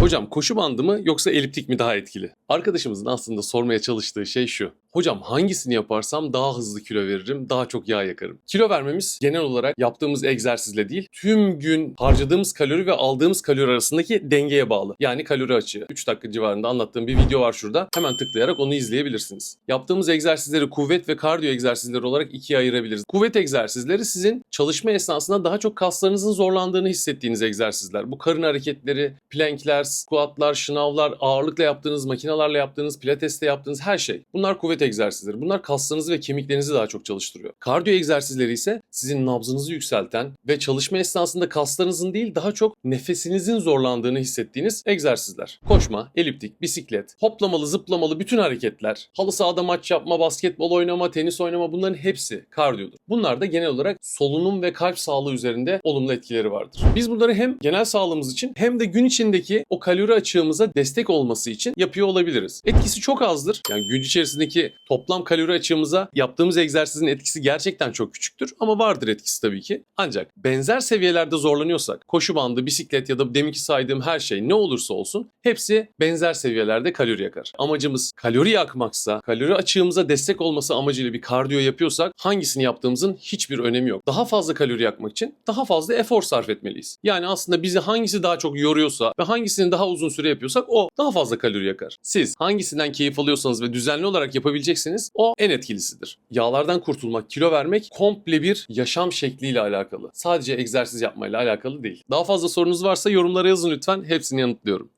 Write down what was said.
Hocam koşu bandı mı yoksa eliptik mi daha etkili? Arkadaşımızın aslında sormaya çalıştığı şey şu. Hocam hangisini yaparsam daha hızlı kilo veririm, daha çok yağ yakarım. Kilo vermemiz genel olarak yaptığımız egzersizle değil, tüm gün harcadığımız kalori ve aldığımız kalori arasındaki dengeye bağlı. Yani kalori açığı. 3 dakika civarında anlattığım bir video var şurada. Hemen tıklayarak onu izleyebilirsiniz. Yaptığımız egzersizleri kuvvet ve kardiyo egzersizleri olarak ikiye ayırabiliriz. Kuvvet egzersizleri sizin çalışma esnasında daha çok kaslarınızın zorlandığını hissettiğiniz egzersizler. Bu karın hareketleri, plankler, squatlar, şınavlar, ağırlıkla yaptığınız, makinalarla yaptığınız, pilatesle yaptığınız her şey. Bunlar kuvvet egzersizleri. Bunlar kaslarınızı ve kemiklerinizi daha çok çalıştırıyor. Kardiyo egzersizleri ise sizin nabzınızı yükselten ve çalışma esnasında kaslarınızın değil daha çok nefesinizin zorlandığını hissettiğiniz egzersizler. Koşma, eliptik, bisiklet, hoplamalı, zıplamalı bütün hareketler, halı sahada maç yapma, basketbol oynama, tenis oynama bunların hepsi kardiyodur. Bunlar da genel olarak solunum ve kalp sağlığı üzerinde olumlu etkileri vardır. Biz bunları hem genel sağlığımız için hem de gün içindeki o kalori açığımıza destek olması için yapıyor olabiliriz. Etkisi çok azdır. Yani gün içerisindeki toplam kalori açığımıza yaptığımız egzersizin etkisi gerçekten çok küçüktür ama vardır etkisi tabii ki. Ancak benzer seviyelerde zorlanıyorsak koşu bandı, bisiklet ya da deminki saydığım her şey ne olursa olsun hepsi benzer seviyelerde kalori yakar. Amacımız kalori yakmaksa, kalori açığımıza destek olması amacıyla bir kardiyo yapıyorsak hangisini yaptığımızın hiçbir önemi yok. Daha fazla kalori yakmak için daha fazla efor sarf etmeliyiz. Yani aslında bizi hangisi daha çok yoruyorsa ve hangisini daha uzun süre yapıyorsak o daha fazla kalori yakar. Siz hangisinden keyif alıyorsanız ve düzenli olarak yapabileceksiniz o en etkilisidir. Yağlardan kurtulmak, kilo vermek komple bir yaşam şekliyle alakalı. Sadece egzersiz yapmayla alakalı değil. Daha fazla sorunuz varsa yorumlara yazın lütfen. Hepsini yanıtlıyorum.